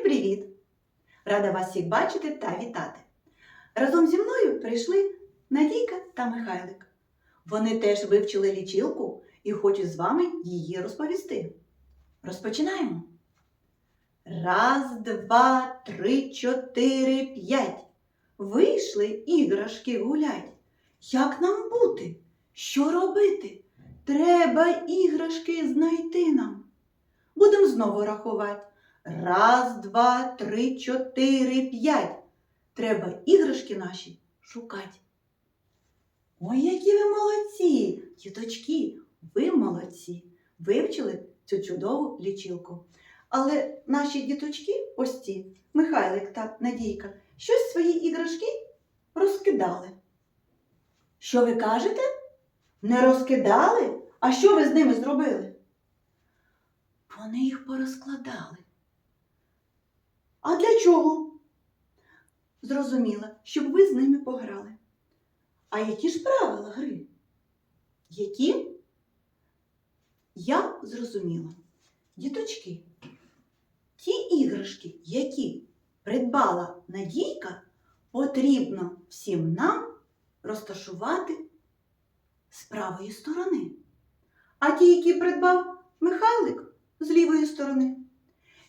Всім привіт! Рада вас всіх бачити та вітати. Разом зі мною прийшли Надійка та Михайлик. Вони теж вивчили лічилку і хочуть з вами її розповісти. Розпочинаємо. Раз, два, три, чотири, п'ять. Вийшли іграшки гулять. Як нам бути? Що робити? Треба іграшки знайти нам. Будемо знову рахувати. Раз, два, три, чотири, п'ять. Треба іграшки наші шукати. Ой, які ви молодці! Діточки, ви молодці! Вивчили цю чудову лічилку. Але наші діточки, ось ці, Михайлик та Надійка, щось свої іграшки розкидали. Що ви кажете? Не розкидали? А що ви з ними зробили? Вони їх порозкладали. А для чого? Зрозуміла, щоб ви з ними пограли. А які ж правила гри? Які? Я зрозуміла. Діточки, ті іграшки, які придбала Надійка, потрібно всім нам розташувати з правої сторони. А ті, які придбав Михайлик, з лівої сторони.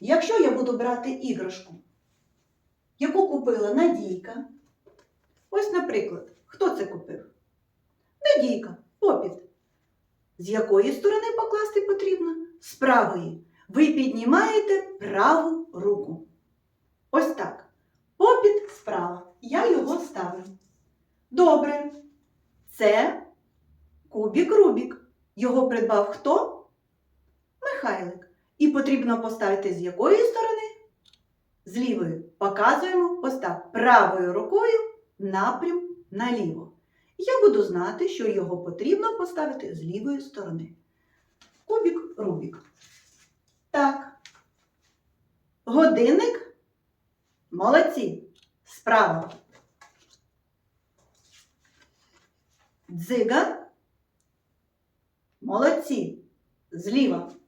Якщо я буду брати іграшку, яку купила Надійка, ось, наприклад, хто це купив? Надійка, попіт. З якої сторони покласти потрібно? З правої. Ви піднімаєте праву руку. Ось так. Попіт справа. Я його ставлю. Добре. Це кубік Рубік. Його придбав хто? Михайлик. І потрібно поставити з якої сторони? З лівої. Показуємо ось так. Правою рукою напрям наліво. Я буду знати, що його потрібно поставити з лівої сторони. Кубік Рубік. Так. Годинник. Молодці. Справа. Дзига. Молодці. Зліва.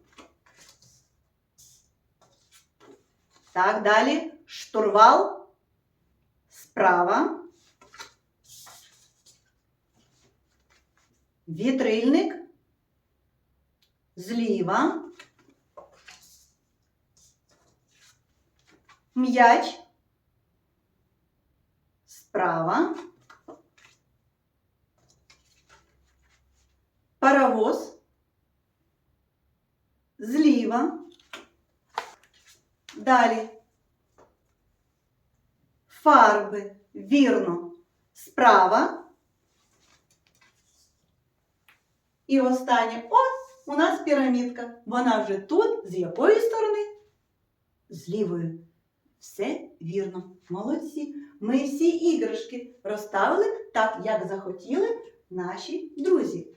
Так, далі. Штурвал. Справа. Вітрильник. Зліва. М'яч. Справа. Далі. Фарби. Вірно. Справа. І останнє. Ось у нас пірамідка. Вона вже тут. З якої сторони? З лівої. Все вірно. Молодці. Ми всі іграшки розставили так, як захотіли наші друзі.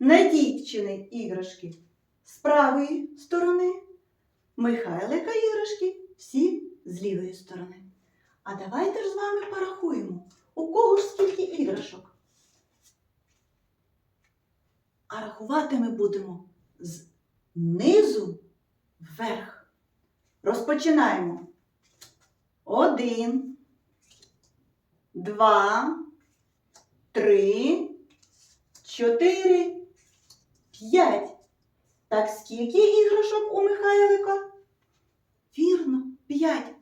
Надійчини іграшки з правої сторони. Михайлика іграшки всі з лівої сторони. А давайте ж з вами порахуємо, у кого ж скільки іграшок. А рахувати ми будемо з низу вверх. Розпочинаємо. Один, два, три, чотири, п'ять. Так скільки іграшок у Михайлика? Вірно, п'ять.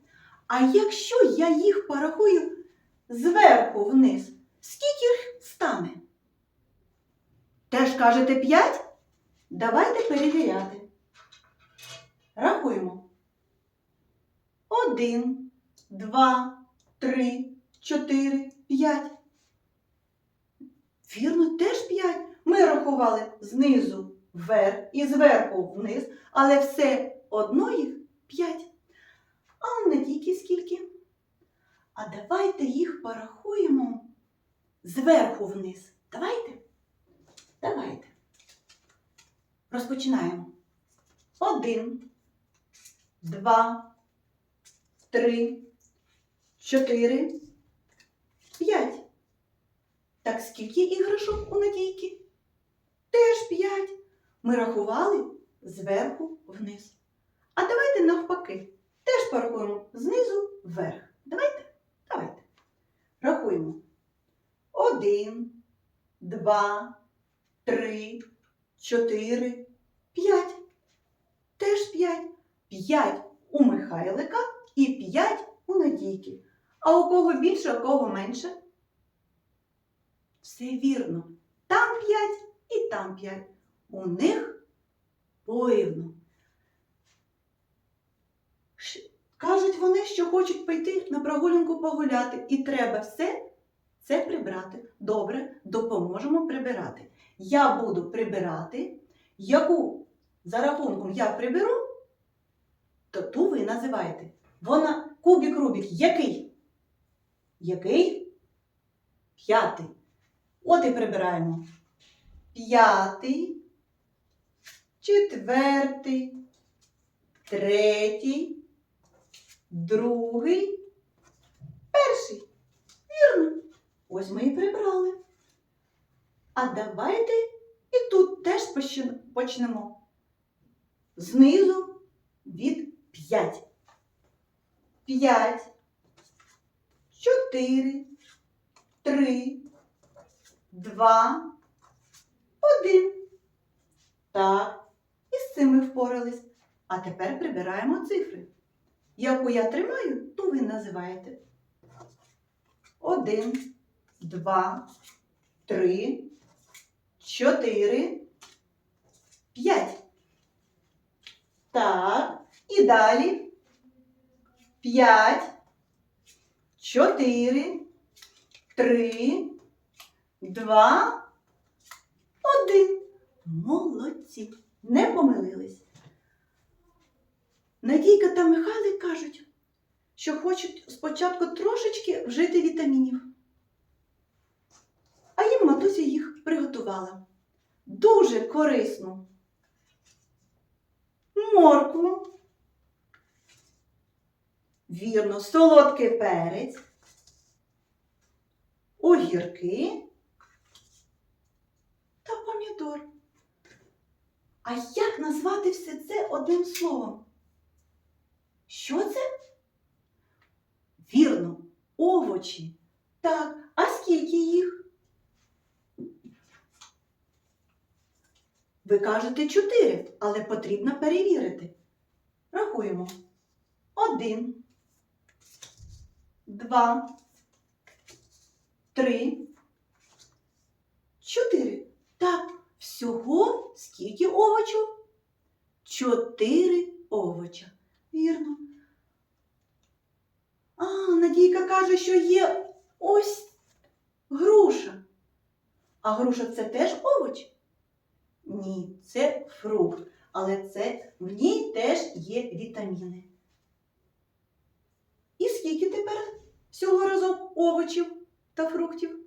А якщо я їх порахую зверху вниз, скільки їх стане? Теж кажете п'ять? Давайте перевіряти. Рахуємо. Один, два, три, чотири, п'ять. Вірно, теж п'ять. Ми рахували знизу вверх і зверху вниз, але все одно їх п'ять. А у Надійки скільки? А давайте їх порахуємо зверху вниз. Давайте? Давайте. Розпочинаємо. Один, два, три, чотири, п'ять. Так скільки іграшок у Надійки? Теж п'ять. Ми рахували зверху вниз. А давайте навпаки. Теж порахуємо знизу вверх. Давайте? Давайте. Рахуємо. Один, два, три, чотири, п'ять. Теж п'ять. П'ять у Михайлика і п'ять у Надійки. А у кого більше, у кого менше? Все вірно. Там п'ять і там п'ять. У них порівну. Кажуть вони, що хочуть пойти на прогулянку погуляти, і треба все це прибрати. Добре, допоможемо прибирати. Я буду прибирати, яку за рахунком я приберу, то ту ви називаєте. Вона кубік Рубік який? Який? П'ятий. От і прибираємо. П'ятий, четвертий, третій, другий, перший. Вірно. Ось ми і прибрали. А давайте і тут теж почнемо. Знизу від 5. 5, 4, 3, 2, 1. Так, з цим ми впорались. А тепер прибираємо цифри. Яку я тримаю, ту ви називаєте. Один, два, три, чотири, п'ять. Так, і далі. П'ять, чотири, три, два, один. Молодці. Не помилились. Надійка та Михайлик кажуть, що хочуть спочатку трошечки вжити вітамінів. А їм матуся їх приготувала. Дуже корисну. Моркву. Вірно, солодкий перець, огірки та помідор. А як назвати все це одним словом? Що це? Вірно, овочі. Так, а скільки їх? Ви кажете чотири, але потрібно перевірити. Рахуємо. Один, два, три, чотири. Так, всього скільки овочів? Чотири овоча. Вірно. А, Надійка каже, що є ось груша. А груша це теж овоч? Ні, це фрукт, але це в ній теж є вітаміни. І скільки тепер всього разом овочів та фруктів?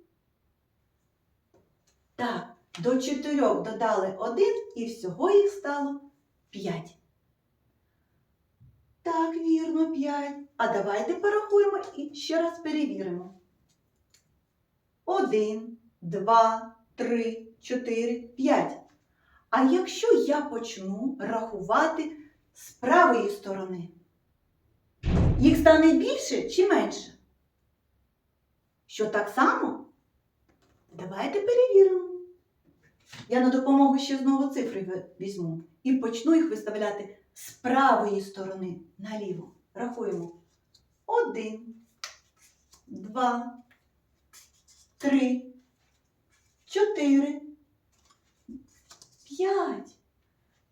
Так, до чотирьох додали один і всього їх стало п'ять. Так, вірно, п'ять. А давайте порахуємо і ще раз перевіримо. Один, два, три, чотири, п'ять. А якщо я почну рахувати з правої сторони, їх стане більше чи менше? Що так само? Давайте перевіримо. Я на допомогу ще знову цифри візьму і почну їх виставляти з правої сторони наліво. Рахуємо. Один, два, три, чотири, п'ять.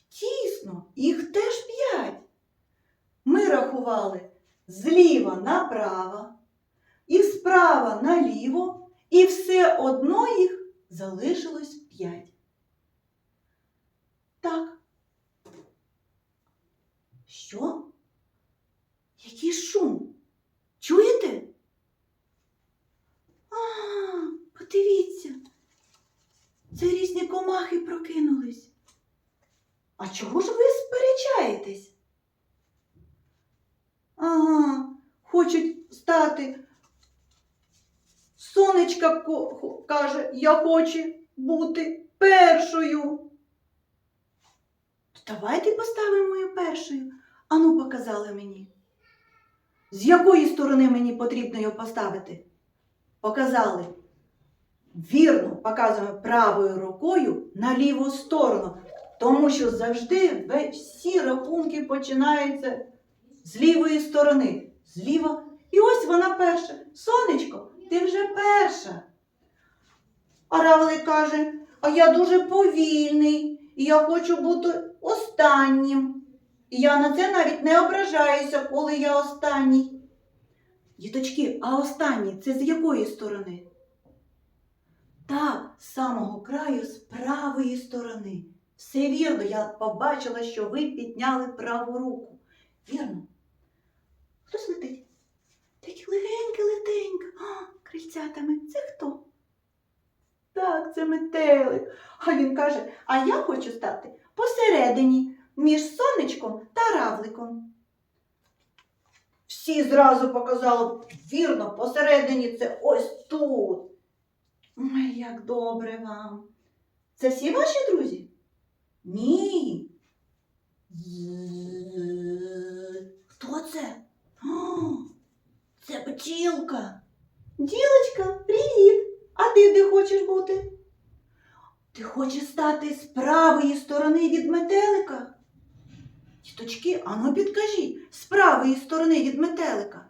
Тісно, їх теж п'ять. Ми рахували зліва направо і справа наліво, і все одно їх залишилось п'ять. Так. Що? Який шум? Чуєте? А, подивіться. Це різні комахи прокинулись. А чого ж ви сперечаєтесь? Ага, хочуть стати. Сонечка каже, я хочу бути першою. Давайте поставимо її першою. Ану, показали мені. З якої сторони мені потрібно його поставити? Показали. Вірно, показуємо правою рукою на ліву сторону, тому що завжди всі рахунки починаються з лівої сторони. Зліва. І ось вона перша. Сонечко, ти вже перша. А Равлик каже, а я дуже повільний, і я хочу бути останнім. І я на це навіть не ображаюся, коли я останній. Діточки, а останній це з якої сторони? Так, з самого краю, з правої сторони. Все вірно, я побачила, що ви підняли праву руку. Вірно. Хтось летить? Такі легенькі, летенькі. А, крильцятами. Це хто? Так, це метелик. А він каже: а я хочу стати посередині між сонечком та равликом. Всі зразу показали, вірно, посередині це ось тут. Ой, як добре вам. Це всі ваші друзі? Ні. Хто це? О, це бджілка. Ділочка, привіт! А ти де хочеш бути? Ти хочеш стати з правої сторони від метелика? Діточки, ану підкажіть, з правої сторони від метелика.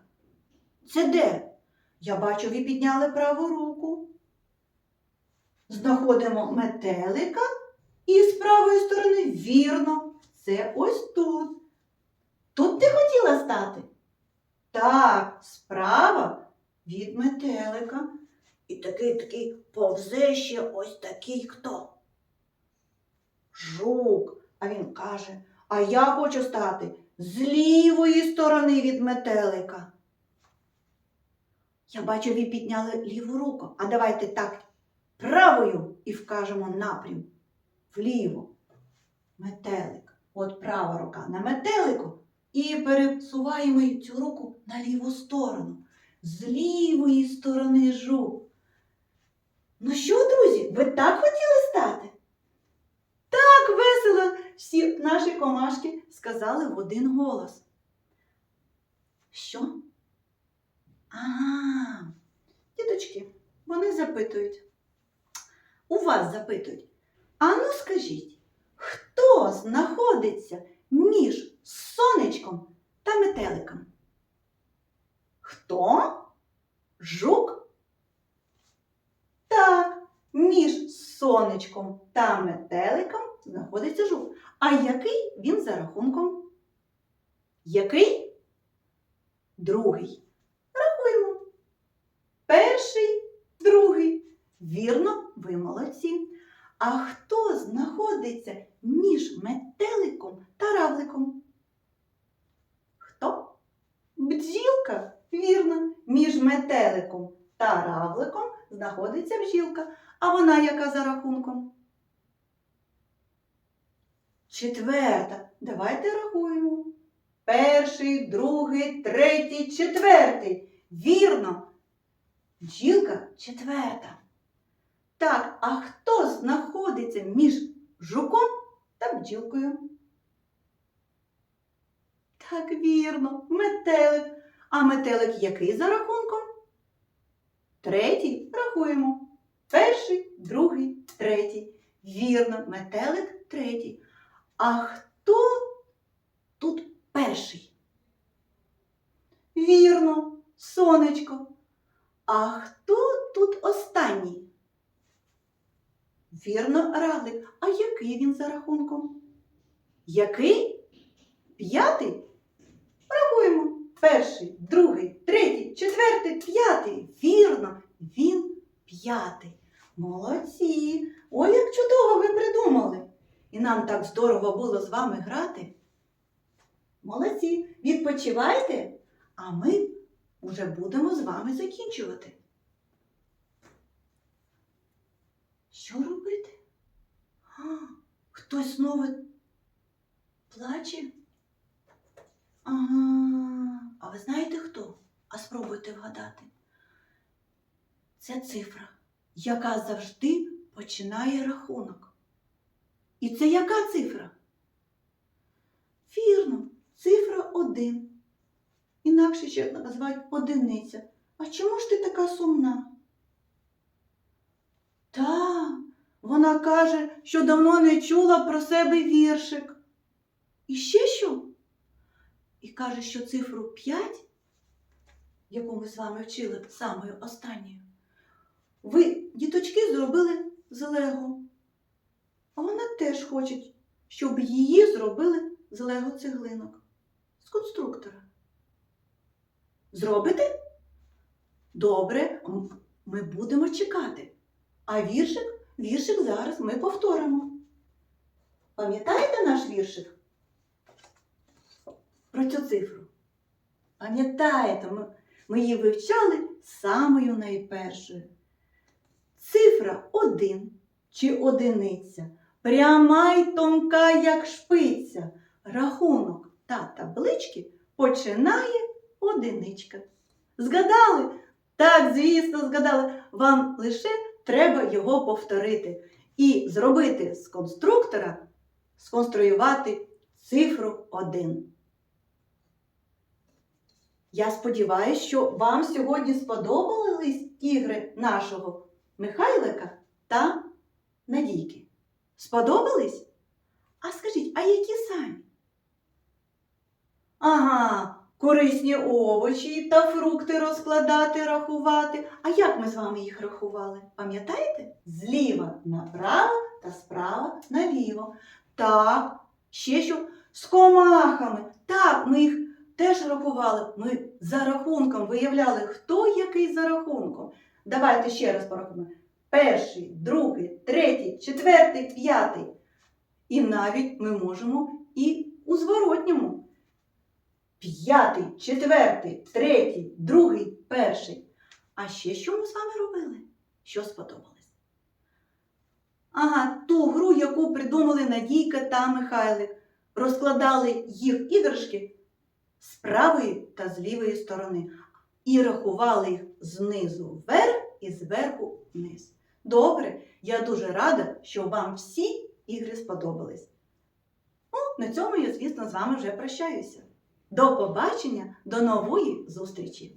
Це де? Я бачу, ви підняли праву руку. Знаходимо метелика і з правої сторони вірно. Це ось тут. Тут ти хотіла стати? Так, справа від метелика. І такий такий повзе ще ось такий хто? Жук. А він каже, а я хочу стати з лівої сторони від метелика. Я бачу, ви підняли ліву руку. А давайте так правою і вкажемо напрям. Вліво. Метелик. От права рука на метелику. І пересуваємо цю руку на ліву сторону. З лівої сторони жук. Ну що, друзі, ви так хотіли стати? Так весело всі наші комашки сказали в один голос. Що? Ага, діточки, вони запитують. У вас запитують. А ну скажіть, хто знаходиться між сонечком та метеликом? Хто? Жук? Так, між сонечком та метеликом знаходиться жук. А який він за рахунком? Який? Другий. Рахуємо. Перший, другий. Вірно, ви молодці. А хто знаходиться між метеликом та равликом? Хто? Бджілка. Вірно, між метеликом та равликом знаходиться бджілка. А вона яка за рахунком? Четверта. Давайте рахуємо. Перший, другий, третій, четвертий. Вірно. Бджілка четверта. Так, а хто знаходиться між жуком та бджілкою? Так, вірно, метелик. А метелик який за рахунком? Третій рахуємо. Перший, другий, третій. Вірно, метелик третій. А хто тут перший? Вірно, сонечко. А хто тут останній? Вірно, равлик. А який він за рахунком? Який? П'ятий? Рахуємо. Перший, другий, третій, четвертий, п'ятий. Вірно, він п'ятий. Молодці! Ой, як чудово ви придумали! І нам так здорово було з вами грати. Молодці! Відпочивайте, а ми вже будемо з вами закінчувати. Що робити? А, хтось знову плаче? Ага, а ви знаєте хто? А спробуйте вгадати. Це цифра, яка завжди починає рахунок. І це яка цифра? Вірно, цифра один. інакше ще називають одиниця. А чому ж ти така сумна? Та, вона каже, що давно не чула про себе віршик. І ще що? І каже, що цифру 5, яку ми з вами вчили самою останньою, ви, діточки, зробили з Лего. А вона теж хоче, щоб її зробили з Лего цеглинок, з конструктора. Зробите? Добре, ми будемо чекати. А віршик, віршик зараз ми повторимо. Пам'ятаєте наш віршик? Про цю цифру? Пам'ятаєте, ми, ми її вивчали самою найпершою. Цифра один чи одиниця, пряма й тонка, як шпиця. Рахунок та таблички починає одиничка. Згадали? Так, звісно, згадали. Вам лише треба його повторити і зробити з конструктора, сконструювати цифру 1. Я сподіваюся, що вам сьогодні сподобались ігри нашого Михайлика та Надійки. Сподобались? А скажіть, а які самі? Ага, корисні овочі та фрукти розкладати, рахувати. А як ми з вами їх рахували? Пам'ятаєте? Зліва направо та справа наліво. Так, ще що з комахами. Так, ми їх теж рахували. Ми за рахунком виявляли, хто який за рахунком. Давайте ще раз порахуємо. Перший, другий, третій, четвертий, п'ятий. І навіть ми можемо і у зворотньому. П'ятий, четвертий, третій, другий, перший. А ще що ми з вами робили? Що сподобалось? Ага, ту гру, яку придумали Надійка та Михайлик. Розкладали їх іграшки з правої та з лівої сторони і рахували їх знизу вверх і зверху вниз. Добре, я дуже рада, що вам всі ігри сподобались. Ну, на цьому я, звісно, з вами вже прощаюся. До побачення, до нової зустрічі!